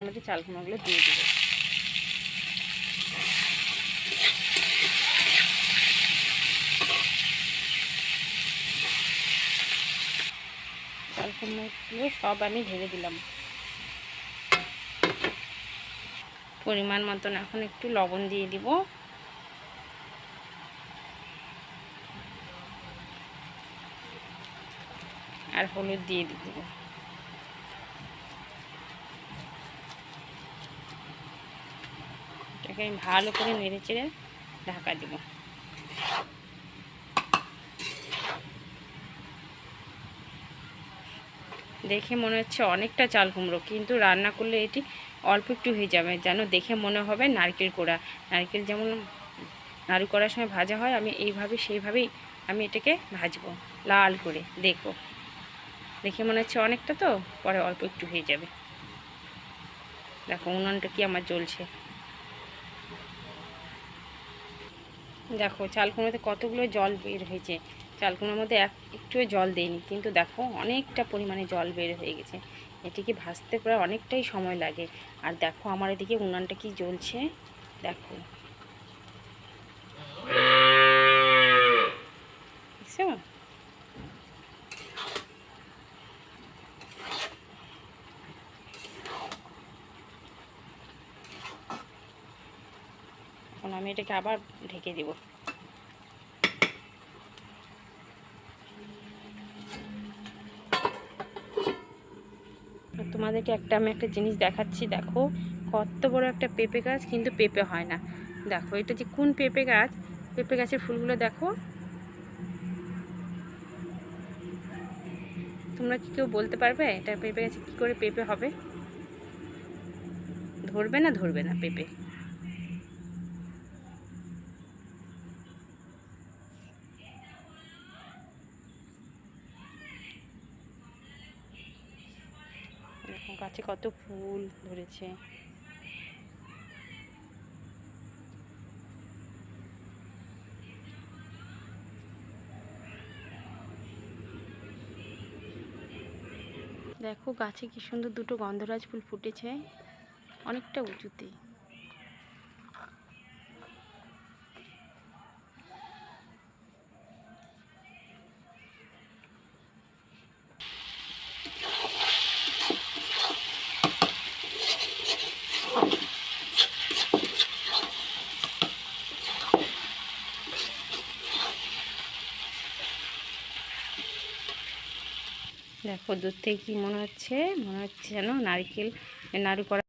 মধ্যে চাল কুমড়োগুলো দিয়ে দেবো? চাল কুমড়োগুলো সব আমি ঢেলে দিলাম। পরিমাণ মতন এখন একটু লবণ দিয়ে দিব। আর হলুদ দিয়ে দিব। এটাকে আমি ভালো করে নেড়ে চেড়ে ঢাকা দিব। দেখে মনে হচ্ছে অনেকটা চাল কুমড়ো, কিন্তু রান্না করলে এটি অল্প একটু হয়ে যাবে। যেন দেখে মনে হবে নারকেল কোড়া। নারকেল যেমন নাড়ু করার সময় ভাজা হয়, আমি এইভাবে সেইভাবেই আমি এটাকে ভাজবো লাল করে দেখো দেখে মনে হচ্ছে অনেকটা তো, পরে অল্প একটু হয়ে যাবে। দেখো উনুনটা কি আমার জ্বলছে। দেখো, চালকুনোতে কতগুলো জল বের হয়েছে। চালকুনোর মধ্যে এক একটুও জল দেয়নি, কিন্তু দেখো, অনেকটা পরিমাণে জল বের হয়ে গেছে। এটিকে ভাসতে প্রায় অনেকটাই সময় লাগে। আর দেখো, আমার এদিকে উনানটা কি জ্বলছে। দেখো। এখন আমি এটাকে আবার ঢেকে দিব। তোমাদেরকে একটা আমি একটা জিনিস দেখাচ্ছি, দেখো। কত বড় একটা পেঁপে গাছ, কিন্তু পেঁপে হয় না। দেখো, এটা যে কোন পেঁপে গাছ? পেঁপে গাছের ফুলগুলো দেখো। তোমরা কি কেউ বলতে পারবে এটা পেঁপে গাছে কী করে পেঁপে হবে? ধরবে না ধরবে না পেঁপে দেখো গাছে কত ফুল ধরেছে। দেখো গাছে কি সুন্দর দুটো গন্ধরাজ ফুল ফুটেছে অনেকটা উঁচুতে। দেখো দূর থেকে কি মনে হচ্ছে? মনে হচ্ছে যেন নারকেল নাড়ু করা